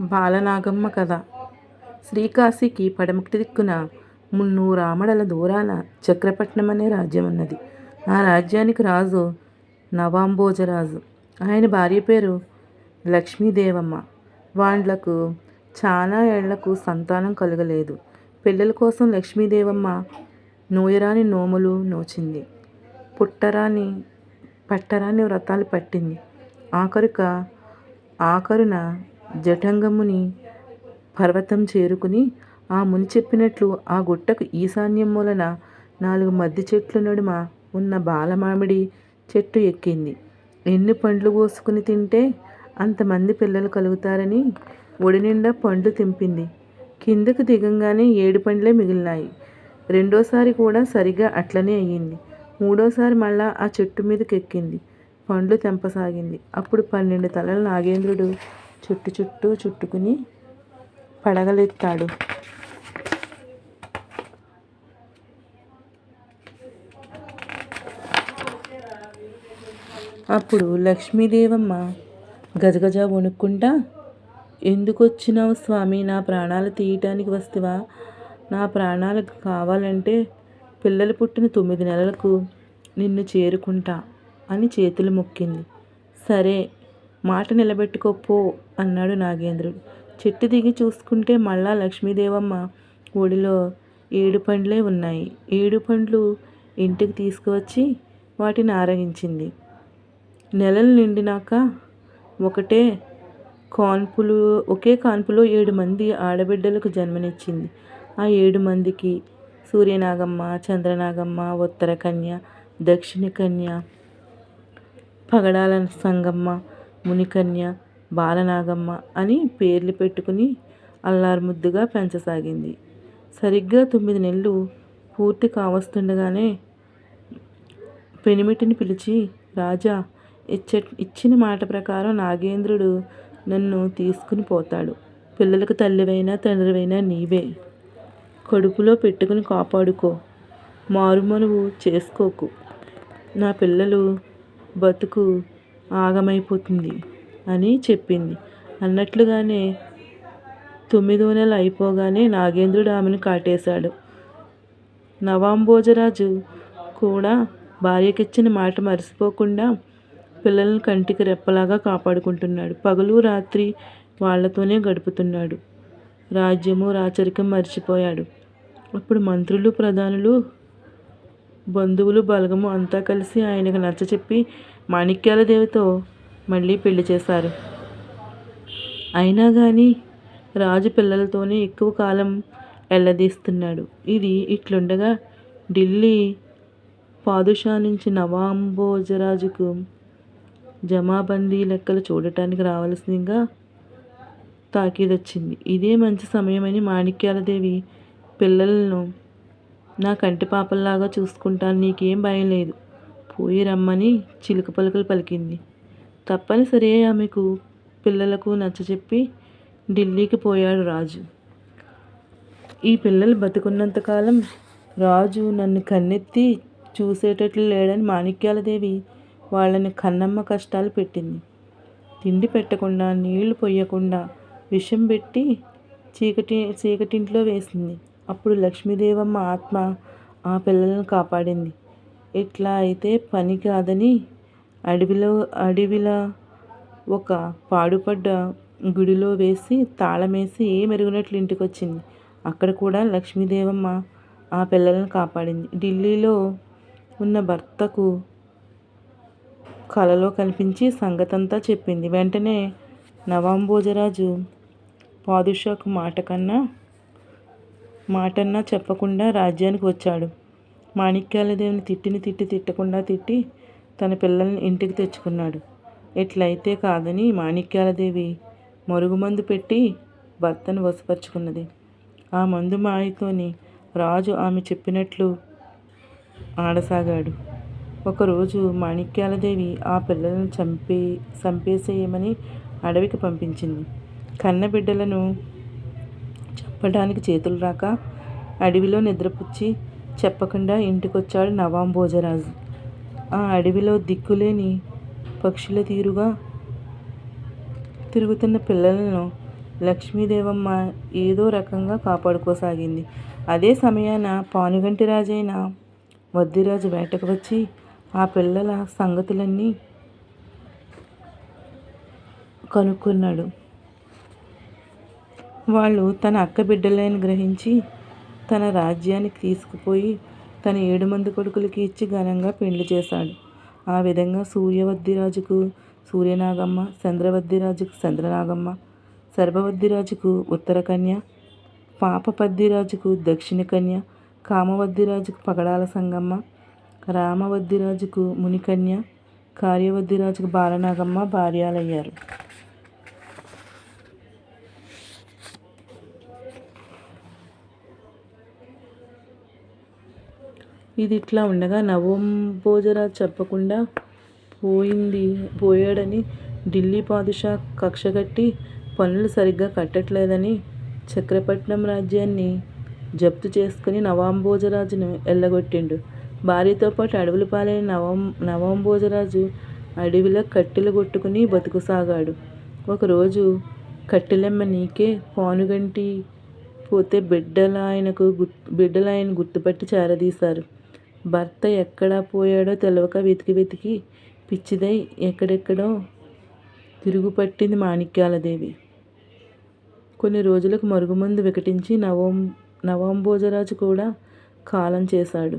బాలనాగమ్మ కథ. శ్రీకాశీకి పడమటి దిక్కున మున్నూరు ఆమడల దూరాన చక్రపట్నం అనే రాజ్యం ఉన్నది ఆ రాజ్యానికి రాజు నవాంబోజరాజు. ఆయన భార్య పేరు లక్ష్మీదేవమ్మ. వాళ్ళకు చాలా ఏళ్ళకు సంతానం కలగలేదు. పిల్లల కోసం లక్ష్మీదేవమ్మ నోయరాని నోములు నోచింది. పుట్టరాని పట్టరాని వ్రతాలు పట్టింది. ఆఖరుక ఆఖరున జఠంగముని పర్వతం చేరుకుని ఆ ముని చెప్పినట్లు ఆ గుట్టకు ఈశాన్యం మూలన నాలుగు మద్ది చెట్ల నడుమ ఉన్న బాలమామిడి చెట్టు ఎక్కింది. ఎన్ని పండ్లు కోసుకుని తింటే అంతమంది పిల్లలు కలుగుతారని ఒడి నిండా పండ్లు తెంపింది. కిందకు దిగంగానే ఏడు పండ్లే మిగిలినాయి. రెండోసారి కూడా సరిగా అట్లనే అయ్యింది. మూడోసారి మళ్ళా ఆ చెట్టు మీదకి ఎక్కింది పండ్లు తెంపసాగింది. అప్పుడు పన్నెండు తలల నాగేంద్రుడు చుట్టు చుట్టూ చుట్టుకుని పడగలెత్తాడు. అప్పుడు లక్ష్మీదేవమ్మ గజగజ వణుక్కుంటా ఎందుకొచ్చినావు స్వామి? నా ప్రాణాలు తీయటానికి వస్తువా? నా ప్రాణాలు కావాలంటే పిల్లలు పుట్టిన తొమ్మిది నెలలకు నిన్ను చేరుకుంటా అని చేతులు మొక్కింది. సరే మాట నిలబెట్టుకోపో అన్నాడు నాగేంద్రుడు. చెట్టు దిగి చూసుకుంటే మళ్ళా లక్ష్మీదేవమ్మ ఒడిలో ఏడు పండ్లే ఉన్నాయి. ఏడు పండ్లు ఇంటికి తీసుకువచ్చి వాటిని ఆరగించింది. నెలలు నిండినాక ఒకటే కాన్పులు ఒకే కాన్పులో ఏడు మంది ఆడబిడ్డలకు జన్మనిచ్చింది. ఆ ఏడు మందికి సూర్యనాగమ్మ చంద్రనాగమ్మ ఉత్తర కన్య దక్షిణ కన్య పగడాల సంగమ్మ మునికన్య బాలనాగమ్మ అని పేర్లు పెట్టుకుని అల్లారుముద్దుగా పెంచసాగింది. సరిగ్గా తొమ్మిది నెలలు పూర్తి కావస్తుండగానే పెనిమిటిని పిలిచి రాజా ఇచ్చ ఇచ్చిన మాట ప్రకారం నాగేంద్రుడు నన్ను తీసుకుని పోతాడు. పిల్లలకు తల్లివైనా తండ్రివైనా నీవే. కడుపులో పెట్టుకుని కాపాడుకో. మారుమనువు చేసుకోకు. నా పిల్లలు బతుకు ఆగమైపోతుంది అని చెప్పింది. అన్నట్లుగానే తొమ్మిదో నెల అయిపోగానే నాగేంద్రుడు ఆమెను కాటేశాడు. నవాంబోజరాజు కూడా భార్యకిచ్చిన మాట మర్చిపోకుండా పిల్లలను కంటికి రెప్పలాగా కాపాడుకుంటున్నాడు. పగలు రాత్రి వాళ్ళతోనే గడుపుతున్నాడు. రాజ్యము రాచరికం మర్చిపోయాడు. అప్పుడు మంత్రులు ప్రధానులు బంధువులు బలగము అంతా కలిసి ఆయనకు నచ్చచెప్పి మాణిక్యాల దేవితో మళ్ళీ పెళ్ళి చేశారు. అయినా కానీ రాజు పిల్లలతోనే ఎక్కువ కాలం ఎల్లదీస్తున్నాడు. ఇది ఇట్లుండగా ఢిల్లీ పాదుషా నుంచి నవాంబోజరాజుకు జమాబందీ లెక్కలు చూడటానికి రావాల్సిందిగా తాకీదొచ్చింది. ఇదే మంచి సమయమని మాణిక్యాలదేవి పిల్లలను నా కంటి పాపల్లాగా చూసుకుంటాను నీకేం భయం లేదు. పోయి రమ్మని చిలుక పలుకలు పలికింది. తప్పనిసరి ఆమెకు పిల్లలకు నచ్చచెప్పి ఢిల్లీకి పోయాడు రాజు. ఈ పిల్లలు బతుకున్నంతకాలం రాజు నన్ను కన్నెత్తి చూసేటట్లు లేడని మాణిక్యాలదేవి వాళ్ళని కన్నమ్మ కష్టాలు పెట్టింది. తిండి పెట్టకుండా నీళ్ళు పొయ్యకుండా విషం పెట్టి చీకటి చీకటింట్లో వేసింది. అప్పుడు లక్ష్మీదేవమ్మ ఆత్మ ఆ పిల్లలను కాపాడింది. ఇట్లా అయితే పని కాదని అడవిలో అడవిలో ఒక పాడుపడ్డ గుడిలో వేసి తాళమేసి ఏ మెరుగునట్లు ఇంటికి వచ్చింది అక్కడ కూడా లక్ష్మీదేవమ్మ ఆ పిల్లలను కాపాడింది. ఢిల్లీలో ఉన్న భర్తకు కలలో కనిపించి సంగతంతా చెప్పింది. వెంటనే నవాంబోజరాజు పాదుషాకు మాట కన్నా మాటన్నా చెప్పకుండా రాజ్యానికి వచ్చాడు. మాణిక్యాలదేవిని తిట్టిని తిట్టి తిట్టకుండా తిట్టి తన పిల్లల్ని ఇంటికి తెచ్చుకున్నాడు. ఎట్లయితే కాదని మాణిక్యాలదేవి మరుగుమందు పెట్టి భర్తను వశపరుచుకున్నది. ఆ మందు మాయతోని రాజు ఆమె చెప్పినట్లు ఆడసాగాడు. ఒకరోజు మాణిక్యాలదేవి ఆ పిల్లలను చంపే చంపేసేయమని అడవికి పంపించింది. కన్నబిడ్డలను చంపడానికి చేతులు రాక అడవిలో నిద్రపుచ్చి చెప్పకుండా ఇంటికొచ్చాడు నవాం భోజరాజు. ఆ అడవిలో దిక్కులేని పక్షుల తీరుగా తిరుగుతున్న పిల్లలను లక్ష్మీదేవమ్మ ఏదో రకంగా కాపాడుకోసాగింది. అదే సమయాన పానుగంటి రాజైన వద్దిరాజు వేటకు వచ్చి ఆ పిల్లల సంగతులన్నీ కనుక్కున్నాడు. వాళ్ళు తన అక్క బిడ్డలని గ్రహించి తన రాజ్యానికి తీసుకుపోయి తన ఏడు మంది కొడుకులకి ఇచ్చి ఘనంగా పెండ్లి చేశాడు. ఆ విధంగా సూర్యవద్దిరాజుకు సూర్యనాగమ్మ చంద్రవద్దిరాజుకు చంద్రనాగమ్మ సర్వవద్దిరాజుకు ఉత్తర కన్య పాపపద్దిరాజుకు దక్షిణ కన్య కామవద్దిరాజుకు పగడాల సంగమ్మ రామవద్దిరాజుకు మునికన్య కార్యవద్దిరాజుకు బాలనాగమ్మ భార్యాలయ్యారు. ఇది ఇట్లా ఉండగా నవంభోజరాజు చెప్పకుండా పోయింది పోయాడని ఢిల్లీ పాదుషా కక్షగట్టి పనులు సరిగ్గా కట్టట్లేదని చక్రపట్నం రాజ్యాన్ని జప్తు చేసుకుని నవాంభోజరాజును ఎల్లగొట్టిండు. భార్యతో పాటు అడవుల పాలైన నవం నవాంభోజరాజు అడవిలో కట్టెలు కొట్టుకుని బతుకుసాగాడు. ఒకరోజు కట్టెలెమ్మ నీకే పానుగంటి పోతే బిడ్డలాయనకు గుర్తు బిడ్డలాయన గుర్తుపట్టి చేరదీశారు. భర్త ఎక్కడ పోయాడో తెలవక వెతికి వెతికి పిచ్చిదై ఎక్కడెక్కడో తిరుగుపట్టింది మాణిక్యాలదేవి. కొన్ని రోజులకు మరుగుమందు వికటించి నవం నవంభోజరాజు కూడా కాలం చేశాడు.